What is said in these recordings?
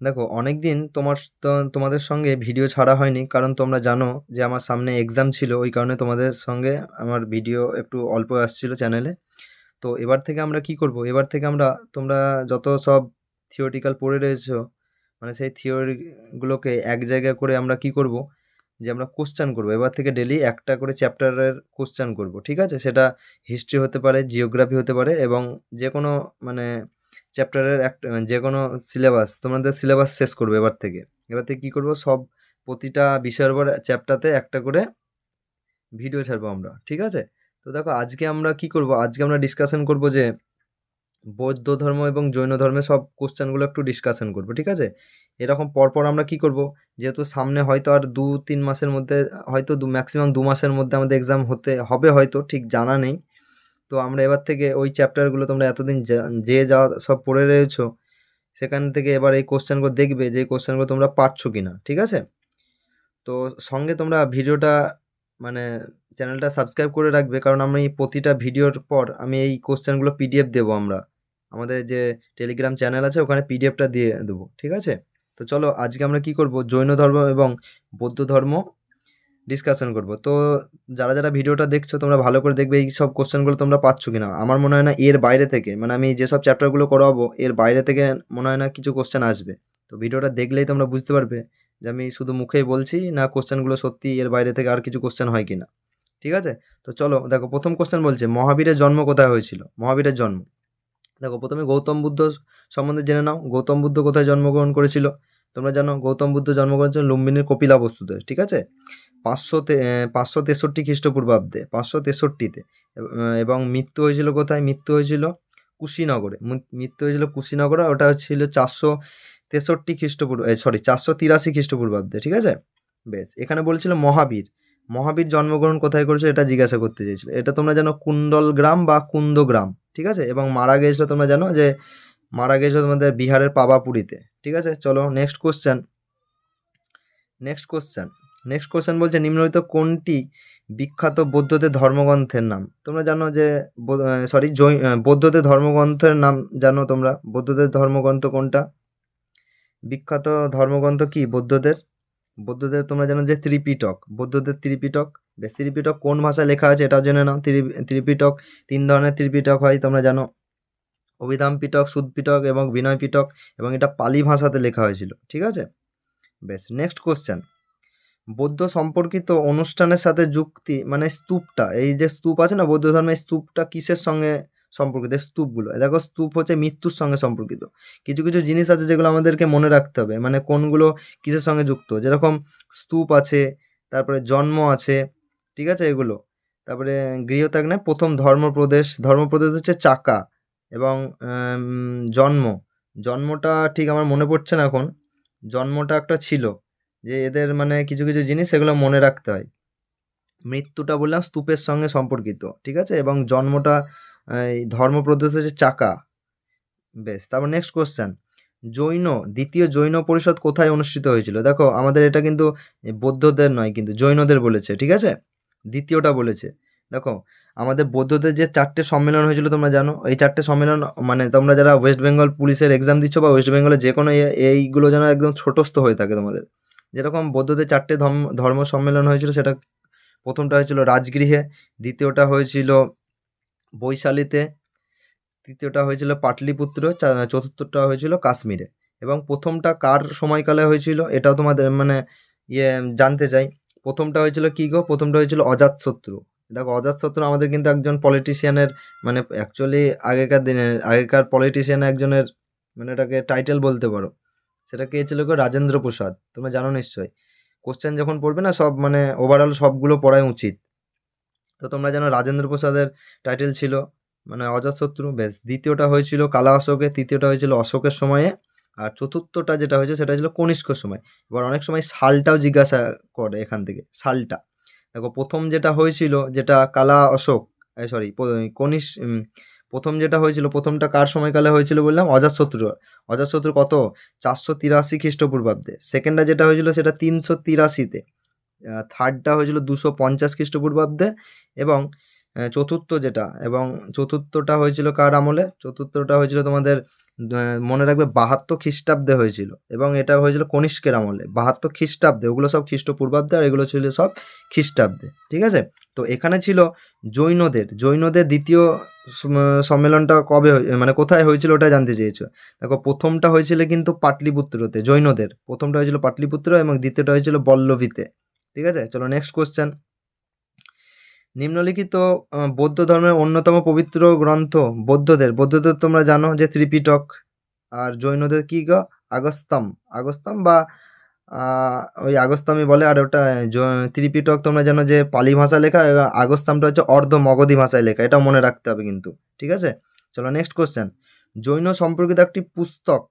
দেখো, অনেকদিন তোমার তো তোমাদের সঙ্গে ভিডিও ছাড়া হয়নি, কারণ তোমরা জানো যে আমার সামনে এক্সাম ছিল, ওই কারণে তোমাদের সঙ্গে আমার ভিডিও একটু অল্প আসছিল চ্যানেলে তো এবার থেকে আমরা কি করব? এবার থেকে আমরা, তোমরা যত সব থিওরিটিক্যাল পড়ে রয়েছো মানে সেই থিওরিগুলোকে এক জায়গায় করে আমরা কি করব? যে আমরা কোশ্চেন করব। এবার থেকে ডেলি একটা করে চ্যাপ্টারের কোশ্চেন করব, ঠিক আছে? সেটা হিস্ট্রি হতে পারে জিওগ্রাফি হতে পারে এবং যে কোনো মানে চ্যাপ্টারের একটা যে কোনো সিলেবাস, তোমাদের সিলেবাস শেষ করবে এবার থেকে। এবার থেকে কী করব? সব প্রতিটা বিষয়ের উপর চ্যাপ্টারতে একটা করে ভিডিও ছাড়বো আমরা, ঠিক আছে? তো দেখো, আজকে আমরা কি করব? আজকে আমরা ডিসকাশন করব যে বৌদ্ধ ধর্ম এবং জৈন ধর্মের সব কোশ্চেনগুলো একটু ডিসকাশন করব, ঠিক আছে? এরকম পরপর আমরা কি করব? যেহেতু সামনে হয়তো আর দু, তিন মাসের মধ্যে, হয়তো দু ম্যাক্সিমাম দু মাসের মধ্যে আমাদের এক্সাম হতে, হবে হয়তো, ঠিক জানা নেই। তো আমরা এবার থেকে ওই চ্যাপ্টারগুলো তোমরা এতদিন যা- যে সব পড়ে রয়েছো, সেখান থেকে এবার এই কোশ্চেনগুলো দেখবে যে কোশ্চেনগুলো তোমরা পারছ কি না ঠিক আছে? তো সঙ্গে তোমরা ভিডিওটা মানে চ্যানেলটা সাবস্ক্রাইব করে রাখবে, কারণ আমি প্রতিটা ভিডিওর পর আমি এই কোশ্চেনগুলো পিডিএফ দেবো আমরা। আমাদের যে টেলিগ্রাম চ্যানেল আছে, ওখানে পিডিএফটা দিয়ে দেবো, ঠিক আছে? তো চলো আজকে আমরা কি করব? জৈন ধর্ম এবং বৌদ্ধ ধর্ম ডিসকাশন করব। তো যারা যারা ভিডিওটা দেখছ, তোমরা ভালো করে দেখবে এই সব কোশ্চেনগুলো তোমরা পাচ্ছ কি না আমার মনে হয় না এর বাইরে থেকে মানে আমি যেসব চ্যাপ্টারগুলো করাবো, এর বাইরে থেকে মনে হয় না কিছু কোশ্চেন আসবে। তো ভিডিওটা দেখলেই তোমরা বুঝতে পারবে যে আমি শুধু মুখেই বলছি না কোশ্চেনগুলো সত্যি এর বাইরে থেকে আর কিছু কোশ্চেন হয় কি না ঠিক আছে? তো চলো, দেখো, প্রথম কোশ্চেন বলছে, মহাবীরের জন্ম কোথায় হয়েছিল? মহাবীরের জন্ম। দেখো, প্রথমে গৌতম বুদ্ধ সম্বন্ধে জেনে নাও। গৌতম বুদ্ধ কোথায় জন্মগ্রহণ করেছিল? তোমরা জানো গৌতম বুদ্ধ জন্মগ্রহণ করেছিল লুম্বিনীর কপিলা বস্তুতে ঠিক আছে? পাঁচশো পাঁচশো তেষট্টি খ্রিস্টপূর্বাব্দে, পাঁচশো তেষট্টিতে। এবং মৃত্যু হয়েছিল কোথায়? মৃত্যু হয়েছিল কুশিনগরে। মৃত্যু হয়েছিল কুশিনগরে ওটা ছিল চারশো তেষট্টি খ্রিস্টপূর্ব সরি চারশো তিরাশি খ্রিস্টপূর্বাব্দে, ঠিক আছে? বেশ, এখানে বলছিল মহাবীর। মহাবীর জন্মগ্রহণ কোথায় করেছিল এটা জিজ্ঞাসা করতে চেয়েছিল। এটা তোমরা জানো কুণ্ডল গ্রাম বা কুন্দ গ্রাম, ঠিক আছে? এবং মারা গিয়েছিল তোমরা জানো যে মারা গিয়েছিল তোমাদের বিহারের পাবাপুরিতে। ঠিক আছে? চলো next question next question next question বলছে, নিম্নলিখিত কোনটি বিখ্যাত বৌদ্ধদের ধর্মগ্রন্থের নাম? তোমরা জানো যে সরি জৈ বৌদ্ধদের ধর্মগ্রন্থের নাম জানো তোমরা? বৌদ্ধদের ধর্মগ্রন্থ কোনটা? বিখ্যাত ধর্মগ্রন্থ কি বৌদ্ধদের? বৌদ্ধদের তোমরা জানো যে ত্রিপিটক। বৌদ্ধদের ত্রিপিটক? বেশ, ত্রিপিটক কোন ভাষায় লেখা আছে এটাও জেনে নাও। ত্রি- ত্রিপিটক, তিন ধরনের ত্রিপিটক হয় তোমরা জানো। অভিধাম পিটক সুদপিটক এবং বিনয় পিটক এবং এটা পালি ভাষাতে লেখা হয়েছিল, ঠিক আছে? বেশ নেক্সট কোশ্চেন বৌদ্ধ সম্পর্কিত অনুষ্ঠানের সাথে যুক্তি মানে স্তূপটা, এই যে স্তূপ আছে না, বৌদ্ধ ধর্মের স্তূপটা কিসের সঙ্গে সম্পর্কিত? স্তূপগুলো। দেখো, স্তূপ হচ্ছে মৃত্যুর সঙ্গে সম্পর্কিত। কিছু কিছু জিনিস আছে যেগুলো আমাদেরকে মনে রাখতে হবে মানে কোনগুলো কিসের সঙ্গে যুক্ত? যেরকম স্তূপ আছে, তারপরে জন্ম আছে, ঠিক আছে এগুলো। তারপরে গৃহত্যাগ প্রথম ধর্মপ্রদেশ। ধর্মপ্রদেশ হচ্ছে চাকা। এবং জন্ম। জন্মটা ঠিক আমার মনে পড়ছে না এখন। জন্মটা একটা ছিল যে এদের মানে কিছু কিছু জিনিস সেগুলো মনে রাখতে হয়। মৃত্যুটা বললাম স্তূপের সঙ্গে সম্পর্কিত, ঠিক আছে? এবং জন্মটা, এই ধর্মপ্রদেশ হচ্ছে চাকা, বেশ, তারপর নেক্সট কোশ্চেন জৈন, দ্বিতীয় জৈন পরিষদ কোথায় অনুষ্ঠিত হয়েছিল? দেখো, আমাদের এটা কিন্তু বৌদ্ধদের নয় কিন্তু জৈনদের বলেছে, ঠিক আছে? দ্বিতীয়টা বলেছে। দেখো, আমাদের বৌদ্ধদের যে চারটে সম্মেলন হয়েছিল তোমরা জানো, এই চারটে সম্মেলন মানে তোমরা যারা ওয়েস্ট বেঙ্গল পুলিশের এক্সাম দিচ্ছ বা ওয়েস্ট বেঙ্গলের যে কোনো এইগুলো যেন একদম ছোটস্থ হয়ে থাকে তোমাদের। যেরকম বৌদ্ধদের চারটে ধর্ম ধর্ম সম্মেলন হয়েছিল, সেটা প্রথমটা হয়েছিল রাজগৃহে, দ্বিতীয়টা হয়েছিল বৈশালীতে, তৃতীয়টা হয়েছিল পাটলিপুত্র চতুর্থটা হয়েছিল কাশ্মীরে। এবং প্রথমটা কার সময়কালে হয়েছিল এটাও তোমাদের মানে ইয়ে জানতে চাই। প্রথমটা হয়েছিল কী গো? প্রথমটা হয়েছিল অজাতশত্রু। দেখো অজাতশত্রু আমাদের কিন্তু একজন পলিটিশিয়ানের মানে অ্যাকচুয়ালি আগেকার দিনের, আগেকার পলিটিশিয়ান একজনের মানে এটাকে টাইটেল বলতে পারো। সেটা কে ছিল রাজেন্দ্র প্রসাদ। তোমরা জানো নিশ্চয়ই। কোশ্চেন যখন পড়বে না, সব মানে ওভারঅল সবগুলো পড়াই উচিত। তো তোমরা জানো রাজেন্দ্র প্রসাদের টাইটেল ছিল মানে অজাতশত্রু বেশ দ্বিতীয়টা হয়েছিল কালা অশোকের, তৃতীয়টা হয়েছিল অশোকের সময়ে। আর চতুর্থটা যেটা হয়েছে, সেটা ছিল কনিষ্কর সময়। এবার অনেক সময় সালটাও জিজ্ঞাসা করে এখান থেকে, সালটা। দেখো প্রথম যেটা হয়েছিল যেটা কালা অশোক সরি উম, প্রথম যেটা হয়েছিল প্রথমটা কার সময়কালে হয়েছিল বললাম? অজাতশত্রু অজাতশত্রু কত? চারশো তিরাশি খ্রিস্টপূর্বাব্দে। সেকেন্ডটা যেটা হয়েছিল সেটা তিনশো তিরাশিতে। থার্ডটা হয়েছিল দুশো পঞ্চাশ খ্রিস্টপূর্বাব্দে এবং চতুর্থ যেটা এবং চতুর্থটা হয়েছিল কার আমলে? চতুর্থটা হয়েছিল তোমাদের মনে রাখবে বাহাত্তর খ্রিস্টাব্দে হয়েছিল এবং এটা হয়েছিল কনিষ্কের আমলে। বাহাত্তর খ্রিস্টাব্দে, ওগুলো সব খ্রিস্টপূর্বাব্দে আর এগুলো ছিল সব খ্রিস্টাব্দে, ঠিক আছে? তো এখানে ছিল জৈনদের জৈনদের দ্বিতীয় সম্মেলনটা কবে মানে কোথায় হয়েছিল ওটা জানতে চেয়েছো? দেখো, প্রথমটা হয়েছিল কিন্তু পাটলিপুত্রতে, জৈনদের। প্রথমটা হয়েছিল পাটলিপুত্র এবং দ্বিতীয়টা হয়েছিল বল্লভীতে, ঠিক আছে? চলো নেক্সট কোশ্চেন নিম্নলিখিত বৌদ্ধ ধর্মের অন্যতম পবিত্র গ্রন্থ বৌদ্ধদের। বৌদ্ধদের তোমরা জানো যে ত্রিপিটক। আর জৈনদের কি গো? আগস্তাম আগস্তাম বা ওই আগস্তামই বলে। আর ওটা ত্রিপিটক তোমরা জানো যে পালি ভাষা লেখা। আগস্তামটা হচ্ছে অর্ধ মগধি ভাষায় লেখা। এটা মনে রাখতে হবে কিন্তু। ঠিক আছে? চলো নেক্সট কোশ্চেন জৈন সম্পর্কিত একটি পুস্তক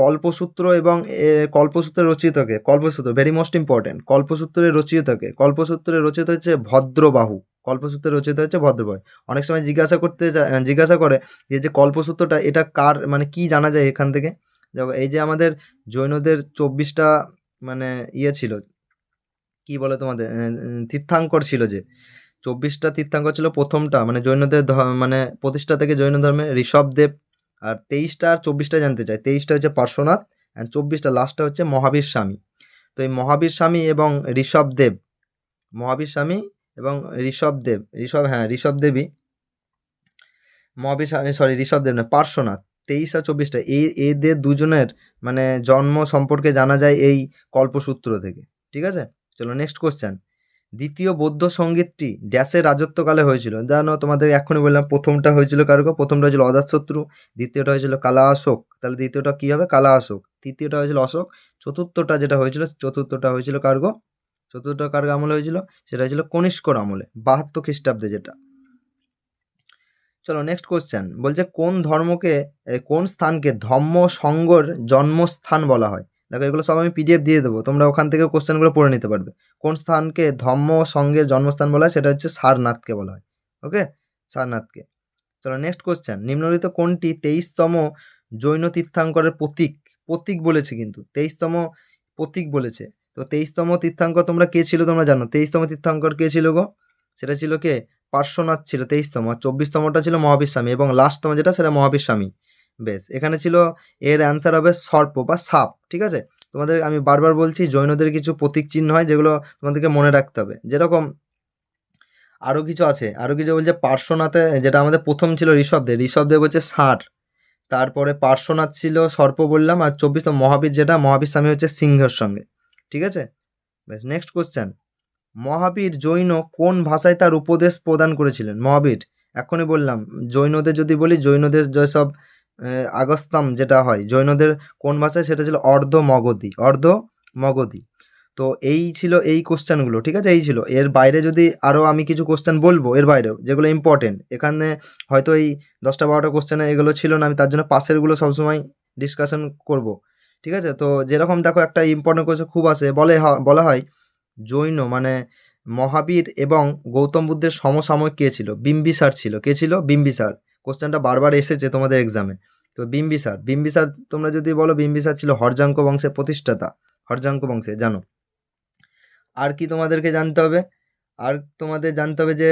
কল্পসূত্র এবং কল্পসূত্রের রচিতকে, কল্পসূত্র ভেরি মোস্ট ইম্পর্টেন্ট কল্পসূত্রের রচিতকে কল্পসূত্রের রচিত হচ্ছে ভদ্রবাহু কল্পসূত্রের রচিত হচ্ছে ভদ্রবাহু। অনেক সময় জিজ্ঞাসা করতে জিজ্ঞাসা করে যে যে কল্পসূত্রটা এটা কার মানে কি জানা যায় এখান থেকে? এই যে আমাদের জৈনদের চব্বিশটা মানে ইয়ে ছিল, কি বলে তোমাদের তীর্থাঙ্কর ছিল যে, চব্বিশটা তীর্থাঙ্কর ছিল প্রথমটা মানে জৈনদের মানে প্রতিষ্ঠা থেকে জৈন ধর্মে ঋষভদেব আর তেইশটা আর চব্বিশটা জানতে চাই। তেইশটা হচ্ছে পার্শ্বনাথ অ্যান্ড চব্বিশটা লাস্টটা হচ্ছে মহাবীর স্বামী। তো এই মহাবীর স্বামী এবং ঋষভ দেব, মহাবীর স্বামী এবং ঋষভ দেব, ঋষভ হ্যাঁ ঋষভ দেবী, মহাবীর স্বামী সরি ঋষভ দেব না, পার্শ্বনাথ, তেইশ আর চব্বিশটা এই এদের দুজনের মানে জন্ম সম্পর্কে জানা যায় এই কল্পসূত্র থেকে। ঠিক আছে? চলো নেক্সট কোশ্চেন দ্বিতীয় বৌদ্ধ সঙ্গীতটি ড্যাশের রাজত্বকালে হয়েছিল। জানো তোমাদের এখনই বললাম, প্রথমটা হয়েছিল কারও প্রথমটা হয়েছিল অজাতশত্রু দ্বিতীয়টা হয়েছিল কালা অশোক তাহলে দ্বিতীয়টা কী হবে? কালা অশোক তৃতীয়টা হয়েছিল অশোক। চতুর্থটা যেটা হয়েছিল, চতুর্থটা হয়েছিল কার্গো চতুর্থ কার্গো আমলে হয়েছিল? সেটা হয়েছিল কনিষ্কর আমলে, বাহাত্তর খ্রিস্টাব্দে যেটা। চলো নেক্সট কোশ্চেন বলছে, কোন ধর্মকে কোন স্থানকে ধম্ম সঙ্গর জন্মস্থান বলা হয়? দেখো, এগুলো সব আমি পিডিএফ দিয়ে দেবো। তোমরা ওখান থেকে কোশ্চেনগুলো পড়ে নিতে পারবে। কোন স্থানকে ধম্ম সঙ্গের জন্মস্থান বলা হয়, সেটা হচ্ছে সারনাথকে বলা হয়। ওকে? সারনাথকে। চলো নেক্সট কোশ্চেন নিম্নলিখিত কোনটি তেইশতম জৈন তীর্থাঙ্করের প্রতীক? প্রতীক বলেছে কিন্তু, তেইশতম প্রতীক বলেছে। তো তেইশতম তীর্থাঙ্কর তোমরা কে ছিল তোমরা জানো? তেইশতম তীর্থাঙ্কর কে ছিল গো? সেটা ছিল কে? পার্শ্বনাথ ছিল তেইশতম। আর চব্বিশতমটা ছিল মহাবীর স্বামী এবং লাস্টতম যেটা, সেটা মহাবীর স্বামী বেশ, এখানে ছিল এর অ্যান্সার হবে সর্প বা সাপ, ঠিক আছে? তোমাদের, আমি বারবার বলছি, জৈনদের কিছু প্রতীক চিহ্ন হয় যেগুলো তোমাদেরকে মনে রাখতে হবে। যেরকম আরও কিছু আছে আরও কিছু বলছে পার্শ্বনাথে, যেটা আমাদের প্রথম ছিল ঋষভদেব ঋষভদেব হচ্ছে ষাঁড়। তারপরে পার্শ্বনাথ ছিল সর্প বললাম, আর চব্বিশতম মহাবীর যেটা, মহাবীর স্বামী হচ্ছে সিংহের সঙ্গে, ঠিক আছে? বেশ নেক্সট কোশ্চেন মহাবীর জৈন কোন ভাষায় তার উপদেশ প্রদান করেছিলেন? মহাবীর, এখনই বললাম, জৈনদের যদি বলি, জৈনদের যেসব আগস্তাম যেটা হয়, জৈনদের কোন ভাষায়? সেটা ছিল অর্ধ মগধি অর্ধ মগধি তো এই ছিল এই কোশ্চেনগুলো ঠিক আছে? এই ছিল। এর বাইরে যদি আরও আমি কিছু কোশ্চেন বলব, এর বাইরেও, যেগুলো ইম্পর্টেন্ট এখানে হয়তো এই দশটা বারোটা কোশ্চেনে এগুলো ছিল না, আমি তার জন্য পাশেরগুলো সবসময় ডিসকাশন করব। ঠিক আছে? তো যেরকম দেখো একটা ইম্পর্টেন্ট কোশ্চেন খুব আসে বলে বলা হয়, জৈন মানে মহাবীর এবং গৌতম বুদ্ধের সমসাময়িক কে ছিল? বিম্বিসার ছিল। কে ছিল? বিম্বিসার। কোশ্চেনটা বারবার এসেছে তোমাদের এক্সামে তো বিম্বিসার বিম্বিসার তোমরা যদি বলো বিম্বিসার ছিল হরজাঙ্ক বংশের প্রতিষ্ঠাতা। হরজাঙ্ক বংশে জানো? আর কি তোমাদেরকে জানতে হবে? আর তোমাদের জানতে হবে যে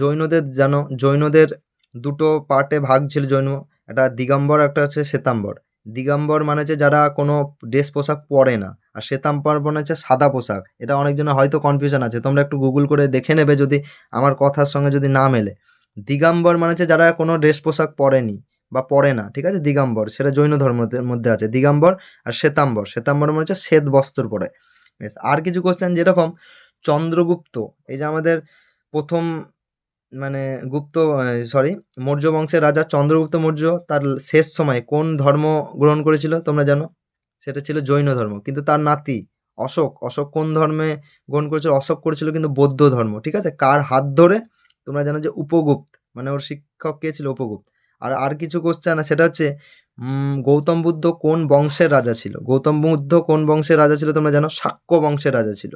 জৈনদের, জানো, জৈনদের দুটো পার্টে ভাগ ছিল জৈন। একটা দিগম্বর, একটা হচ্ছে শ্বেতাম্বর। দিগম্বর মানে হচ্ছে যারা কোনো ড্রেস পোশাক পরে না, আর শ্বেতাম্বর মানে হচ্ছে সাদা পোশাক। এটা অনেকজনের হয়তো কনফিউশন আছে। তোমরা একটু গুগল করে দেখে নেবে যদি আমার কথার সঙ্গে যদি না মেলে। দিগম্বর মানে হচ্ছে যারা কোনো ড্রেস পোশাক পরেনি বা পরে না, ঠিক আছে? দিগম্বর, সেটা জৈন ধর্মের মধ্যে আছে। দিগম্বর আর শ্বেতাম্বর শ্বেতাম্বর মানে হচ্ছে শ্বেত বস্ত্র পরে। বেশ, আর কিছু কোশ্চেন যেরকম, চন্দ্রগুপ্ত, এই যে আমাদের প্রথম মানে গুপ্ত সরি মৌর্য বংশের রাজা চন্দ্রগুপ্ত মৌর্য, তার শেষ সময় কোন ধর্ম গ্রহণ করেছিল তোমরা জানো? সেটা ছিল জৈন ধর্ম। কিন্তু তার নাতি অশোক অশোক কোন ধর্মে গ্রহণ করেছিল? অশোক করেছিল কিন্তু বৌদ্ধ ধর্ম, ঠিক আছে? কার হাত ধরে তোমরা জানো যে উপগুপ্ত মানে ওর শিক্ষক কে ছিল উপগুপ্ত। আর আর কিছু কোশ্চেন সেটা হচ্ছে গৌতম বুদ্ধ কোন বংশের রাজা ছিল? গৌতম বুদ্ধ কোন বংশের রাজা ছিল তোমরা জানো? শাক্য বংশের রাজা ছিল।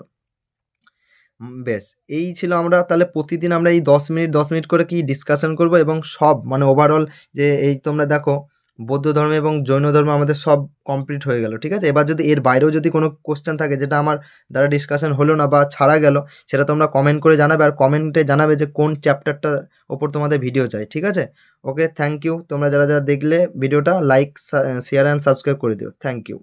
বেশ, এই ছিল আমরা, তাহলে প্রতিদিন আমরা এই দশ মিনিট দশ মিনিট করে কি ডিসকাশন করব এবং সব মানে ওভারঅল যে এই তোমরা দেখো বৌদ্ধ ধর্ম এবং জৈন ধর্ম আমাদের সব কমপ্লিট হয়ে গেল, ঠিক আছে? এবার যদি এর বাইরেও যদি কোনো কোশ্চেন থাকে যেটা আমার দ্বারা ডিসকাশন হলো না বা ছাড়া গেল, সেটা তোমরা কমেন্ট করে জানাবে আর কমেন্টে জানাবে যে কোন চ্যাপ্টারটা ওপর তোমাদের ভিডিও চাই, ঠিক আছে? ওকে থ্যাংক ইউ তোমরা যারা যারা দেখলে ভিডিওটা লাইক শেয়ার অ্যান্ড সাবস্ক্রাইব করে দিও। Thank you